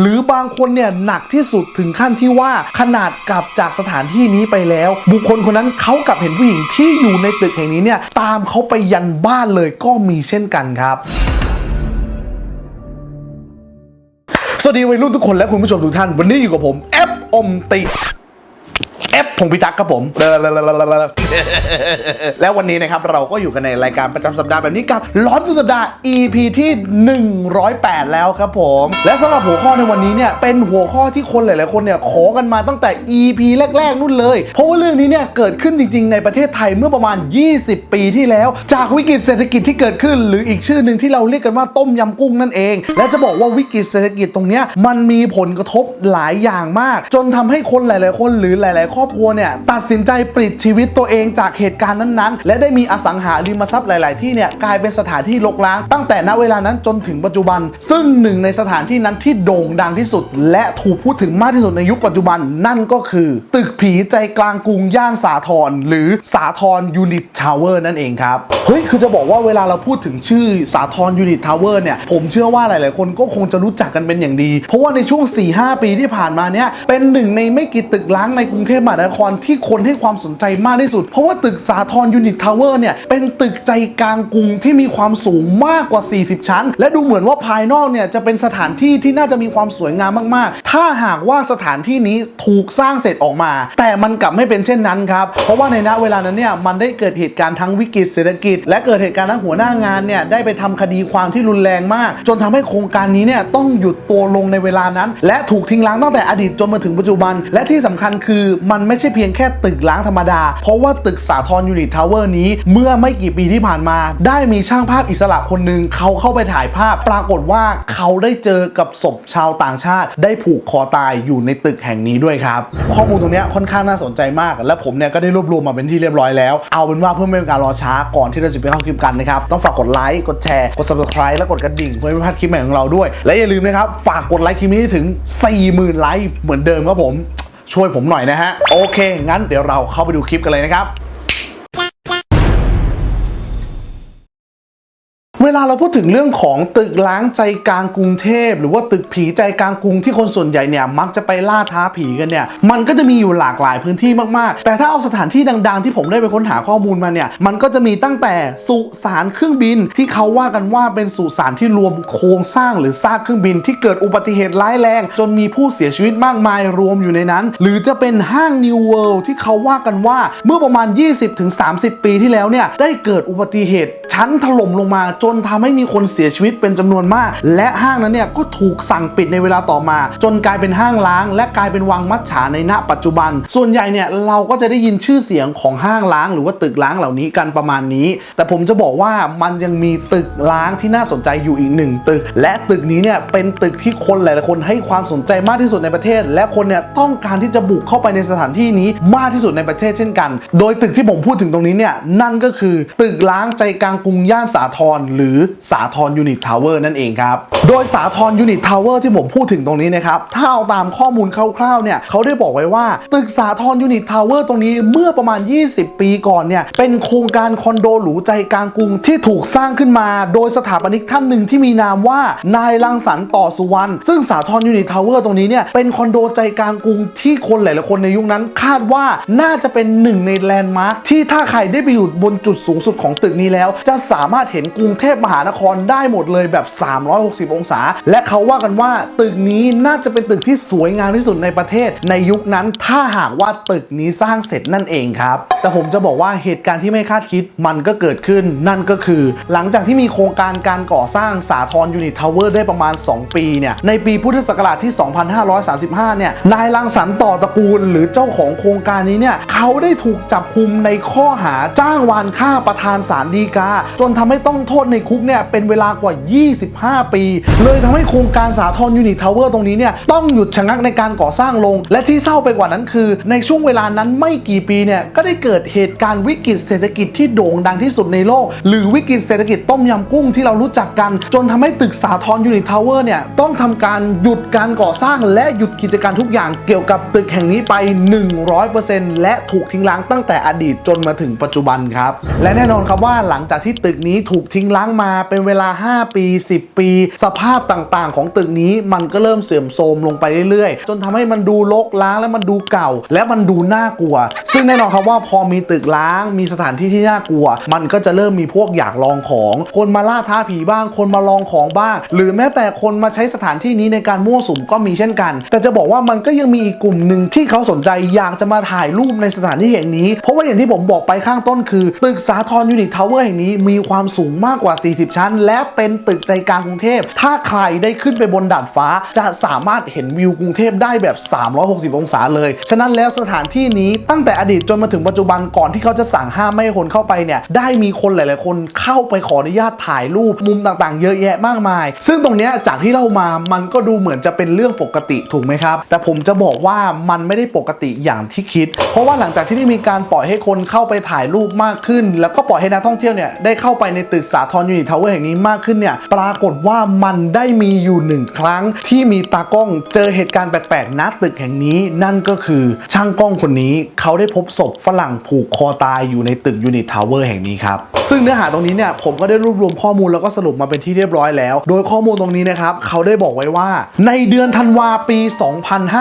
หรือบางคนเนี่ยหนักที่สุดถึงขั้นที่ว่าขนาดกลับจากสถานที่นี้ไปแล้ว บุคคลคนนั้นเขากลับเห็นผู้หญิงที่อยู่ในตึกแห่งนี้เนี่ยตามเขาไปยันบ้านเลยก็มีเช่นกันครับสวัสดีวัยรุ่นทุกคนและคุณผู้ชมทุกท่าน วันนี้อยู่กับผมแอปอมติแอป พงพิทักษ์ครับผม แล้ววันนี้นะครับเราก็อยู่กันในรายการประจำสัปดาห์แบบนี้กับร้อนสุดสัปดาห์ EP ที่ 108 แล้วครับผม และสำหรับหัวข้อในวันนี้เนี่ยเป็นหัวข้อที่คนหลาย ๆ คนเนี่ยขอกันมาตั้งแต่ EP แรก ๆ นู่นเลย เพราะว่าเรื่องนี้เนี่ยเกิดขึ้นจริง ๆ ในประเทศไทยเมื่อประมาณ 20 ปีที่แล้ว จากวิกฤตเศรษฐกิจที่เกิดขึ้น หรืออีกชื่อหนึ่งที่เราเรียกกันว่าต้มยำกุ้งนั่นเอง และจะบอกว่าวิกฤตเศรษฐกิจตรงเนี้ยมันมีผลกระทบหลายอย่างมาก จนทำให้คนหลาย ๆ คนหรือหลาย ๆ ครอบครัวเนี่ยตัดสินใจปลิดชีวิตตัวเองจากเหตุการณ์นั้นๆ และได้มีอสังหาริมทรัพย์หลาย ๆ ที่เนี่ยกลายเป็นสถานที่รกร้าง ตั้งแต่ณเวลานั้นจนถึงปัจจุบัน ซึ่งหนึ่งในสถานที่นั้นที่โด่งดังที่สุด และถูกพูดถึงมากที่สุดในยุคปัจจุบันนั่นก็คือ ตึกผีใจกลางกรุงย่านสาทรหรือสาทรยูนิตทาวเวอร์นั่นเองครับเฮ้ยคือจะบอกว่าเวลาเราพูดถึงชื่อสาทรยูนิตทาวเวอร์เนี่ยผมเชื่อว่าหลาย ๆ คนก็คงจะรู้จักกันเป็นอย่างดี เพราะว่าในช่วง 4-5 ปีที่ผ่านมาเนี่ยเป็นหนึ่งในไม่กี่ตึกล้างในกรุงเทพมหานครที่คนให้ความสนใจมากที่สุด เพราะว่าตึกสาทรยูนิตทาวเวอร์เนี่ย เป็นตึกใจกลางกรุงที่มีความสูงมากกว่า 40 ชั้น และดูเหมือนว่าภายนอกเนี่ย จะเป็นสถานที่ที่น่าจะมีความสวยงามมาก ๆ ถ้าหากว่าสถานที่นี้ถูกสร้างเสร็จออกมา แต่มันกลับไม่เป็นเช่นนั้นครับ เพราะว่าในณเวลานั้นเนี่ยมันได้เกิดเหตุการณ์ทั้งวิกฤตเศรษฐกิจ และเกิดเหตุการณ์ทั้งหัวหน้างานเนี่ยได้ไปทำคดีความที่รุนแรงมาก จนทำให้โครงการนี้เนี่ยต้องหยุดตัวลงในเวลานั้น และถูกทิ้งร้างตั้งแต่อดีตจนมาถึงปัจจุบัน และที่สำคัญคือมันไม่ใช่เพียงแค่ตึกล้างธรรมดา เพราะว่าตึกสาทรยูนิตทาวเวอร์นี้ เมื่อไม่กี่ปีที่ผ่านมา ได้มีช่างภาพอิสระคนหนึ่งเขาเข้าไปถ่ายภาพ ปรากฏว่าเขาได้เจอกับศพชาวต่างชาติ ได้ผูกคอตายอยู่ในตึกแห่งนี้ด้วยครับ ข้อมูลตรงนี้ค่อนข้างน่าสนใจมาก และผมเนี่ยก็ได้รวบรวมมาเป็นที่เรียบร้อยแล้ว เอาเป็นว่าเพื่อไม่เป็นการรอช้าก่อนที่เราจะไปเข้าคลิปกันนะครับต้องฝากกดไลค์กดแชร์กด subscribe และกดกระดิ่งเพื่อไม่พลาดคลิปใหม่ของเราด้วย และอย่าลืมนะครับฝากกดไลค์คลิปนี้ถึง 40,000ไลค์เหมือนเดิมครับผม ช่วยผมหน่อยนะฮะ โอเค งั้นเดี๋ยวเราเข้าไปดูคลิปกันเลยนะครับ ลาเราพูดถึงเรื่องของตึกล้างใจกลางกรุงเทพ หรือว่าตึกผีใจกลางกรุงที่คนส่วนใหญ่เนี่ยมักจะไปล่าท้าผีกันเนี่ยมันก็จะมีอยู่หลากหลายพื้นที่มากๆ แต่ถ้าเอาสถานที่ดังๆ ที่ผมได้ไปค้นหาข้อมูลมาเนี่ยมันก็จะมีตั้งแต่สุสานเครื่องบินที่เขาว่ากันว่าเป็นสุสานที่รวมโครงสร้างหรือซากเครื่องบินที่เกิดอุบัติเหตุร้ายแรง จนมีผู้เสียชีวิตมากมายรวมอยู่ในนั้น หรือจะเป็นห้าง New World ที่เขาว่ากันว่าเมื่อประมาณ 20-30 ปีที่แล้วเนี่ยได้เกิดอุบัติเหตุ ชั้นถล่มลงมาจนทำให้มีคนเสียชีวิตเป็นจำนวนมาก และห้างนั้นเนี่ยก็ถูกสั่งปิดในเวลาต่อมา จนกลายเป็นห้างล้าง และกลายเป็นวังมัจฉาในณปัจจุบัน ส่วนใหญ่เนี่ยเราก็จะได้ยินชื่อเสียงของห้างล้าง หรือว่าตึกล้างเหล่านี้กันประมาณนี้ แต่ผมจะบอกว่ามันยังมีตึกล้างที่น่าสนใจอยู่อีกหนึ่งตึก และตึกนี้เนี่ยเป็นตึกที่คนหลายๆคนให้ความสนใจมากที่สุดในประเทศ และคนเนี่ยต้องการที่จะบุกเข้าไปในสถานที่นี้มากที่สุดในประเทศเช่นกัน โดยตึกที่ผมพูดถึงตรงนี้เนี่ยนั่นก็คือตึกล้างใจกลางกรุงย่านสาทรหรือสาทรยูนิตทาวเวอร์นั่นเองครับ โดยสาทรยูนิตทาวเวอร์ที่ผมพูดถึงตรงนี้นะครับ ถ้าเอาตามข้อมูลคร่าวๆเนี่ยเขาได้บอกไว้ว่า ตึกสาทรยูนิตทาวเวอร์ตรงนี้เมื่อประมาณ 20 ปีก่อนเนี่ยเป็นโครงการคอนโดหรูใจกลางกรุงที่ถูกสร้างขึ้นมา โดยสถาปนิกท่านหนึ่งที่มีนามว่านายรังสรรค์ต่อสุวรรณซึ่งสาทรยูนิตทาวเวอร์ตรงนี้เนี่ยเป็นคอนโดใจกลางกรุงที่คนหลายๆคนในยุคนั้นคาดว่าน่าจะเป็นหนึ่งในแลนด์มาร์คที่ถ้าใครได้ไปอยู่บนจุดสูงสุดของตึกนี้แล้วจะสามารถเห็นกรุงเทพมหานครได้หมดเลยแบบ 360 องศา และเขาว่ากันว่าตึกนี้น่าจะเป็นตึกที่สวยงามที่สุดในประเทศ ในยุคนั้นถ้าหากว่าตึกนี้สร้างเสร็จนั่นเองครับ แต่ผมจะบอกว่าเหตุการณ์ที่ไม่คาดคิดมันก็เกิดขึ้น นั่นก็คือ หลังจากที่มีโครงการการก่อสร้างสาทรยูนิตทาวเวอร์ได้ประมาณ 2 ปีเนี่ยในปีพุทธศักราชที่ 2535 เนี่ยนายรังสรรค์ต่อตระกูล หรือเจ้าของโครงการนี้เนี่ยเขาได้ถูกจับคุมในข้อหาจ้างวานฆ่าประธานศาลฎีกาจนทำให้ต้องโทษในคุกเนี่ยเป็นเวลากว่า 25 ปี เลยทำให้โครงการสาทรยูนิตทาวเวอร์ตรงนี้เนี่ยต้องหยุดชะงักในการก่อสร้างลง และที่เศร้าไปกว่านั้นคือ ในช่วงเวลานั้นไม่กี่ปีเนี่ยก็ได้เกิดเหตุการณ์วิกฤตเศรษฐกิจที่โด่งดังที่สุดในโลก หรือวิกฤตเศรษฐกิจต้มยำกุ้งที่เรารู้จักกัน จนทำให้ตึกสาทรยูนิตทาวเวอร์เนี่ยต้องทำการหยุดการก่อสร้างและหยุดกิจการทุกอย่างเกี่ยวกับตึกแห่งนี้ไป 100%และถูกทิ้งร้างตั้งแต่อดีตจนมาถึงปัจจุบันครับและแน่นอนครับว่าหลังจากที่ตึกนี้ถูกทิ้งร้างมาเป็นเวลา 5 ปี 10 ปี สภาพต่างๆ ของตึกนี้มันก็เริ่มเสื่อมโทรมลงไปเรื่อยๆ จนทำให้มันดูรกล้างและมันดูเก่า และมันดูน่ากลัว ซึ่งแน่นอนครับว่าพอมีตึกล้าง มีสถานที่ที่น่ากลัว มันก็จะเริ่มมีพวกอยากลองของ คนมาล่าท้าผีบ้าง คนมาลองของบ้าง หรือแม้แต่คนมาใช้สถานที่นี้ในการมั่วสุมก็มีเช่นกัน แต่จะบอกว่ามันก็ยังมีอีกกลุ่มหนึ่งที่เขาสนใจอยากจะมาถ่ายรูปในสถานที่แห่งนี้ เพราะว่าอย่างที่ผมบอกไปข้างต้นคือ ตึกสาทรยูนิตทาวเวอร์แห่งนี้มีความสูงมากกว่า 40 ชั้น และเป็นตึกใจกลางกรุงเทพ ถ้าใครได้ขึ้นไปบนดาดฟ้า จะสามารถเห็นวิวกรุงเทพได้แบบ 360 องศาเลย ฉะนั้นแล้วสถานที่นี้ตั้งแต่อดีตจนมาถึงปัจจุบันก่อนที่เขาจะสั่งห้ามไม่ให้คนเข้าไปเนี่ย ได้มีคนหลาย ๆ คนเข้าไปขออนุญาตถ่ายรูปมุมต่าง ๆ เยอะแยะมากมาย ซึ่งตรงนี้จากที่เล่ามามันก็ดูเหมือนจะเป็นเรื่องปกติถูกไหมครับ แต่ผมจะบอกว่ามันไม่ได้ปกติอย่างที่คิด เพราะว่าหลังจากที่ได้มีการปล่อยให้คนเข้าไปถ่ายรูปมากขึ้น แล้วก็ปล่อยให้นักท่องเที่ยวเนี่ยได้ได้เข้าไปในตึกสาทรยูนิตทาวเวอร์แห่งนี้มากขึ้นเนี่ย ปรากฏว่ามันได้มีอยู่หนึ่งครั้ง ที่มีตากล้องเจอเหตุการณ์แปลกๆณตึกแห่งนี้ นั่นก็คือช่างกล้องคนนี้เขาได้พบศพฝรั่งผูกคอตายอยู่ในตึกยูนิตทาวเวอร์แห่งนี้ครับ ซึ่งเนื้อหาตรงนี้เนี่ยผมก็ได้รวบรวมข้อมูลแล้วก็สรุปมาเป็นที่เรียบร้อยแล้ว โดยข้อมูลตรงนี้นะครับเขาได้บอกไว้ว่า ในเดือนธันวาปี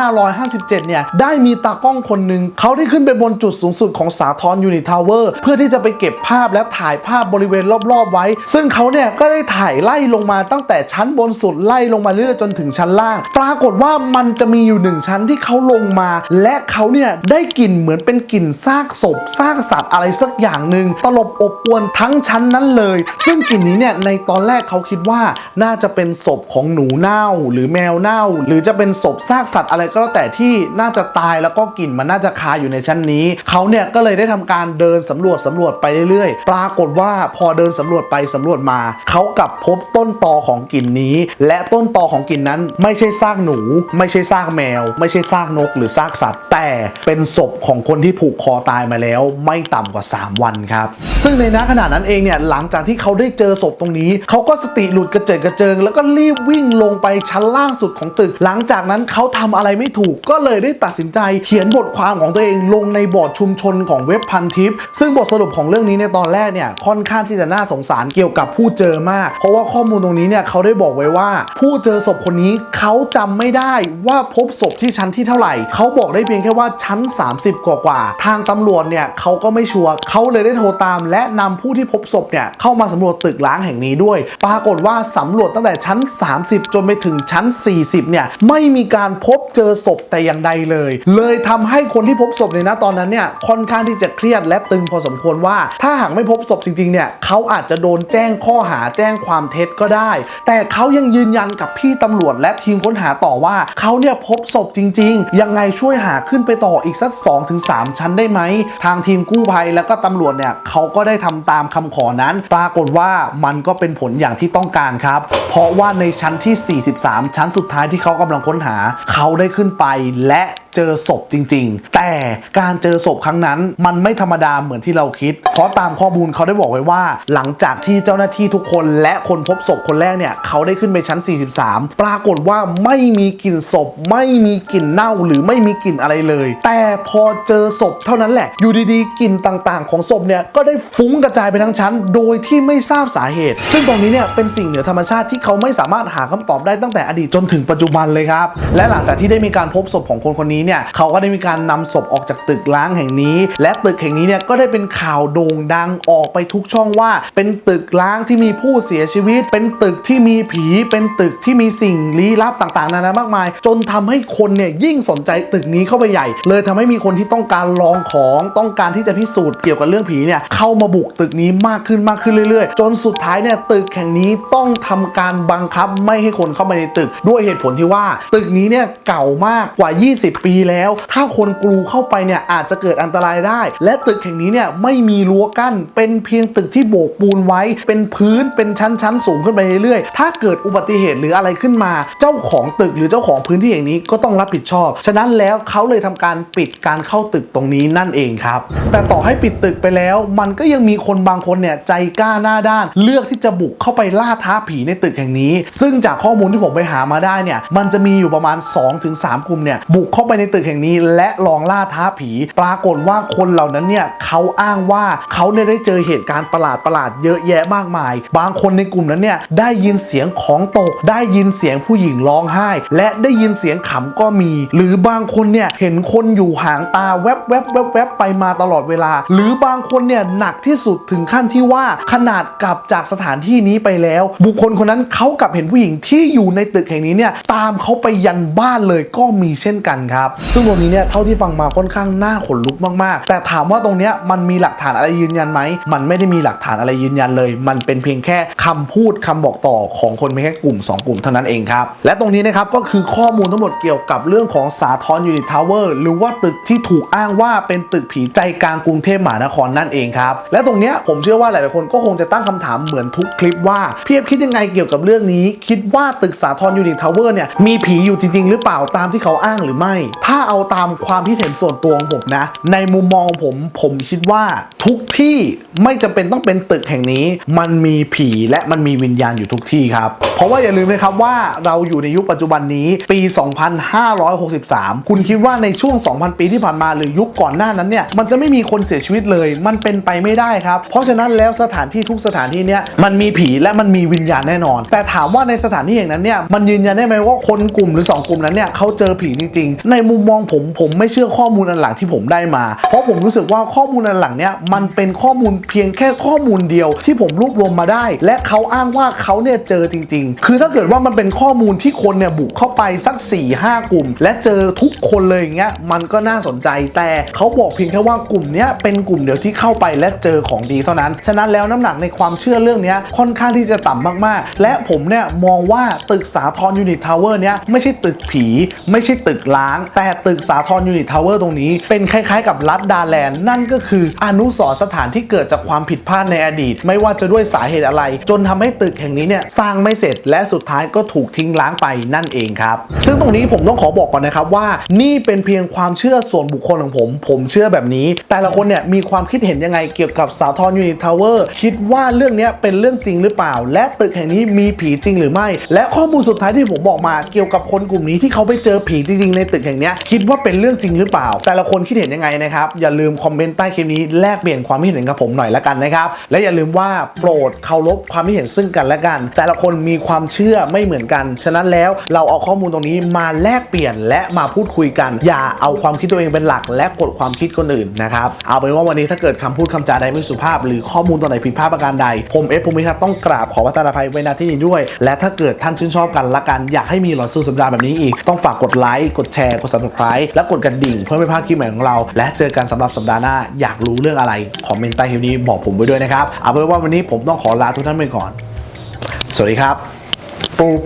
2557 เนี่ยได้มีตากล้องคนหนึ่งเขาได้ขึ้นไปบนจุดสูงสุดของสาทรยูนิตทาวเวอร์เพื่อที่จะไปเก็บภาพและถ่ายภาพบนริเวณรอบๆไว้ ซึ่งเขาเนี่ยก็ได้ถ่ายไล่ลงมาตั้งแต่ชั้นบนสุดไล่ลงมาเรื่อยๆจนถึงชั้นล่าง ปรากฏว่ามันจะมีอยู่หนึ่งชั้นที่เขาลงมา และเขาเนี่ยได้กลิ่นเหมือนเป็นกลิ่นซากศพซากสัตว์อะไรสักอย่างหนึ่งตลบอบอวนทั้งชั้นนั้นเลย ซึ่งกลิ่นนี้เนี่ยในตอนแรกเขาคิดว่าน่าจะเป็นศพของหนูเน่าหรือแมวเน่า หรือจะเป็นศพซากสัตว์อะไรก็แล้วแต่ที่น่าจะตายแล้วก็กลิ่นมันน่าจะคาอยู่ในชั้นนี้ เขาเนี่ยก็เลยได้ทำการเดินสำรวจสำรวจไปเรื่อยๆ ปรากฏว่าพอเดินสำรวจไปสำรวจมา เขากลับพบต้นตอของกลิ่นนี้ และต้นตอของกลิ่นนั้น ไม่ใช่ซากหนู ไม่ใช่ซากแมว ไม่ใช่ซากนกหรือซากสัตว์ แต่เป็นศพของคนที่ผูกคอตายมาแล้ว ไม่ต่ำกว่า 3 วันครับ ซึ่งในนัขณะนั้นเองเนี่ยหลังจากที่เขาได้เจอศพตรงนี้ เขาก็สติหลุดกระเจิดกระเจิง แล้วก็รีบวิ่งลงไปชั้นล่างสุดของตึก หลังจากนั้นเขาทำอะไรไม่ถูกก็เลยได้ตัดสินใจเขียนบทความของตัวเองลงในบอร์ดชุมชนของเว็บพันทิปซึ่งบทสรุปของเรื่องนี้ในตอนแรกเนี่ยค่อนข้างที่จะน่าสงสารเกี่ยวกับผู้เจอมาก เพราะว่าข้อมูลตรงนี้เนี่ยเขาได้บอกไว้ว่า ผู้เจอศพคนนี้เขาจำไม่ได้ว่าพบศพที่ชั้นที่เท่าไหร่ เขาบอกได้เพียงแค่ว่าชั้น 30 กว่ากว่า ทางตำรวจเนี่ยเขาก็ไม่ชัวร์เขาเลยได้โทรตาม และนำผู้ที่พบศพเนี่ยเข้ามาสำรวจตึกล้างแห่งนี้ด้วย ปรากฏว่าสำรวจตั้งแต่ชั้น 30 จนไปถึงชั้น 40 เนี่ยไม่มีการพบเจอศพแต่อย่างใดเลย เลยทำให้คนที่พบศพในนะตอนนั้นเนี่ยค่อนข้างที่จะเครียดและตึงพอสมควรว่า ถ้าหากไม่พบศพจริงๆเนี่ยเขาอาจจะโดนแจ้งข้อหาแจ้งความเท็จก็ได้ แต่เขายังยืนยันกับพี่ตำรวจและทีมค้นหาต่อว่าเขาเนี่ยพบศพจริง ๆ ยังไงช่วยหาขึ้นไปต่ออีกสัก2-3 ชั้นได้ไหม ทางทีมกู้ภัยแล้วก็ตำรวจเนี่ยเขาก็ได้ทำตามคำขอนั้น ปรากฏว่ามันก็เป็นผลอย่างที่ต้องการครับ เพราะว่าในชั้นที่ 43 ชั้นสุดท้ายที่เขากำลังค้นหา เขาได้ขึ้นไปและเจอศพจริง ๆ แต่การเจอศพครั้งนั้น มันไม่ธรรมดาเหมือนที่เราคิด เพราะตามข้อมูลเขาได้บอกไว้ว่า หลังจากที่เจ้าหน้าที่ทุกคนและคนพบศพคนแรกเนี่ยเขาได้ขึ้นไปชั้น 43 ปรากฏว่าไม่มีกลิ่นศพ ไม่มีกลิ่นเน่าหรือไม่มีกลิ่นอะไรเลย แต่พอเจอศพเท่านั้นแหละ อยู่ดีๆกลิ่นต่างๆ ของศพเนี่ยก็ได้ฟุ้งกระจายไปทั้งชั้น โดยที่ไม่ทราบสาเหตุ ซึ่งตรงนี้เนี่ยเป็นสิ่งเหนือธรรมชาติที่เขาไม่สามารถหาคำตอบได้ตั้งแต่อดีตจนถึงปัจจุบันเลยครับและหลังจากที่ได้มีการพบศพของคนคนนี้เนี่ยเขาก็ได้มีการนำศพออกจากตึกล้างแห่งนี้ และตึกแห่งนี้เนี่ยก็ได้เป็นข่าวโด่งดังออกไปทุกช่องว่า เป็นตึกล้างที่มีผู้เสียชีวิต เป็นตึกที่มีผี เป็นตึกที่มีสิ่งลี้ลับต่างๆนานามากมาย จนทำให้คนเนี่ยยิ่งสนใจตึกนี้เข้าไปใหญ่ เลยทำให้มีคนที่ต้องการลองของต้องการที่จะพิสูจน์เกี่ยวกับเรื่องผีเนี่ยเข้ามาบุกตึกนี้มากขึ้นมากขึ้นเรื่อยๆ จนสุดท้ายเนี่ยตึกแห่งนี้ต้องทำการบังคับไม่ให้คนเข้ามาในตึก ด้วยเหตุผลที่ว่า ตึกนี้เนี่ยเก่ามากกว่า 20 ปีแล้ว ถ้าคนกลูเข้าไปเนี่ยอาจจะเกิดอันตรายได้ และตึกแห่งนี้เนี่ยไม่มีรั้วกั้น เป็นเพียงตึกที่โบกปูนไว้ เป็นพื้นเป็นชั้นๆสูงขึ้นไปเรื่อยๆ ถ้าเกิดอุบัติเหตุหรืออะไรขึ้นมา เจ้าของตึกหรือเจ้าของพื้นที่แห่งนี้ก็ต้องรับผิดชอบ ฉะนั้นแล้วเขาเลยทำการปิดการเข้าตึกตรงนี้นั่นเองครับ แต่ต่อให้ปิดตึกไปแล้ว มันก็ยังมีคนบางคนเนี่ยใจกล้าหน้าด้าน เลือกที่จะบุกเข้าไปล่าท้าผีในตึกแห่งนี้ ซึ่งจากข้อมูลที่ผมไปหามาได้เนี่ยมันจะมีอยู่ประมาณ 2-3 กลุ่มเนี่ยบุกเข้าไปในตึกแห่งนี้ และลองล่าท้าผี ปรากฏว่าคนเหล่านั้นเนี่ยเขาอ้างว่าเขาเนี่ยได้เจอเหตุการณ์ประหลาดประหลาดๆเยอะแยะมากมาย บางคนในกลุ่มนั้นเนี่ยได้ยินเสียงของตก ได้ยินเสียงผู้หญิงร้องไห้ และได้ยินเสียงขำก็มี หรือบางคนเนี่ยเห็นคนอยู่ห่างตาแวบแวบแวบแวบไปมาตลอดเวลา หรือบางคนเนี่ยหนักที่สุดถึงขั้นที่ว่าขนาดกลับจากสถานที่นี้ไปแล้ว บุคคลคนนั้นเขากลับเห็นผู้หญิงที่อยู่ในตึกแห่งนี้เนี่ยตามเขาไปยันบ้านเลยก็มีเช่นกันครับซึ่งตรงนี้เนี่ยเท่าที่ฟังมาค่อนข้างน่าขนลุกมากๆ แต่ถามว่าตรงเนี้ยมันมีหลักฐานอะไรยืนยันไหม มันไม่ได้มีหลักฐานอะไรยืนยันเลย มันเป็นเพียงแค่คำพูดคำบอกต่อของคนเพียงแค่กลุ่ม 2 กลุ่มเท่านั้นเองครับ และตรงนี้นะครับก็คือข้อมูลทั้งหมดเกี่ยวกับเรื่องของสาทรยูนิตทาวเวอร์หรือว่าตึกที่ถูกอ้างว่าเป็นตึกผีใจกลางกรุงเทพมหานครนั่นเองครับ และตรงเนี้ยผมเชื่อว่าหลายๆคนก็คงจะตั้งคำถามเหมือนทุกคลิปว่าเพี่เอฟคิดยังไงเกี่ยวกับเรื่องนี้ คิดว่าตึกสาทรยูนิตทาวเวอร์เนี่ยมีผีอยู่จริง ๆ หรือเปล่าตามที่เขาอ้างหรือไม่ถ้าเอาตามความคิดเห็นส่วนตัวของผมนะ ในมุมมองของผมผมคิดว่าทุกที่ไม่จำเป็นต้องเป็นตึกแห่งนี้ มันมีผีและมันมีวิญญาณอยู่ทุกที่ครับ เพราะว่าอย่าลืมนะครับว่าเราอยู่ในยุคปัจจุบันนี้ปี 2563 คุณคิดว่าในช่วง 2,000 ปีที่ผ่านมาหรือยุคก่อนหน้านั้นเนี่ยมันจะไม่มีคนเสียชีวิตเลย มันเป็นไปไม่ได้ครับ เพราะฉะนั้นแล้วสถานที่ทุกสถานที่เนี่ยมันมีผีและมันมีวิญญาณแน่นอน แต่ถามว่าในสถานที่อย่างนั้นเนี่ยมันยืนยันได้ไหมว่าคนกลุ่มหรือ 2 กลุ่มนั้นเนี่ยเขาเจอผีจริงๆในมุมมองผมผมไม่เชื่อข้อมูลอันหลังที่ผมได้มา เพราะผมรู้สึกว่าข้อมูลอันหลังเนี่ยมันเป็นข้อมูลเพียงแค่ข้อมูลเดียวที่ผมรวบรวมมาได้ และเขาอ้างว่าเขาเนี่ยเจอจริง ๆ คือถ้าเกิดว่ามันเป็นข้อมูลที่คนเนี่ยบุกเข้าไปสัก4ี่ห้ากลุ่ม และเจอทุกคนเลยอย่างเงี้ยมันก็น่าสนใจแต่เขาบอกเพียงแค่ว่ากลุ่มเนี้ยเป็นกลุ่มเดียวที่เข้าไปและเจอของดีเท่านั้น ฉะนั้นแล้วน้ำหนักในความเชื่อเรื่องเนี้ยค่อนข้างที่จะต่ำมากๆ และผมเนี่ยมองว่าตึกสาทรยูนิตทาวเวอร์เนี้ยไม่ใช่ตึกผี ไม่ใช่ตึกล้างแแต่ตึกสาทรยูนิตทาวเวอร์ตรงนี้เป็นคล้ายๆกับรัดดาแลนด์นั่นก็คืออนุสรสถานที่เกิดจากความผิดพลาดในอดีต ไม่ว่าจะด้วยสาเหตุอะไร จนทำให้ตึกแห่งนี้เนี่ยสร้างไม่เสร็จและสุดท้ายก็ถูกทิ้งล้างไปนั่นเองครับ ซึ่งตรงนี้ผมต้องขอบอกก่อนนะครับว่า นี่เป็นเพียงความเชื่อส่วนบุคคลของผม ผมเชื่อแบบนี้ แต่ละคนเนี่ยมีความคิดเห็นยังไงเกี่ยวกับสาทรยูนิตทาวเวอร์คิดว่าเรื่องนี้เป็นเรื่องจริงหรือเปล่า และตึกแห่งนี้มีผีจริงหรือไม่ และข้อมูลสุดท้ายที่ผมบอกมาเกี่ยวกับคนกลุ่มนี้ที่เขาไปเจอผีจริงๆในตึกแห่งนี้คิดว่าเป็นเรื่องจริงหรือเปล่า แต่ละคนคิดเห็นยังไงนะครับ อย่าลืมคอมเมนต์ใต้คลิปนี้แลกเปลี่ยนความคิดเห็นกับผมหน่อยละกันนะครับ และอย่าลืมว่าโปรดเคารพความคิดเห็นซึ่งกันและกัน แต่ละคนมีความเชื่อไม่เหมือนกัน ฉะนั้นแล้วเราเอาข้อมูลตรงนี้มาแลกเปลี่ยนและมาพูดคุยกัน อย่าเอาความคิดตัวเองเป็นหลัก และกดความคิดคนอื่นนะครับ เอาเป็นว่าวันนี้ถ้าเกิดคำพูดคำจาใดไม่สุภาพ หรือข้อมูลตัวไหนผิดพลาดประการใด ผมเอฟภูมิทัศน์ต้องกราบขอวัฒนภัยไว้ณที่นี้ด้วย และถ้าเกิดท่านชื่นชอบกันละกันอยากให้มีหลอดสู้สัปดาห์แบบนี้อีกต้องฝากกดไลค์กดแชร์กด subscribe และกดกระดิ่งเพื่อไม่พลาดคลิปใหม่ของเรา และเจอกันสำหรับสัปดาห์หน้าอยากรู้เรื่องอะไรคอมเมนต์ใต้คลิปนี้บอกผมไว้ด้วยนะครับเอาเป็นว่าวันนี้ผมต้องขอลาทุกท่านไปก่อน สวัสดีครับปุ๊บ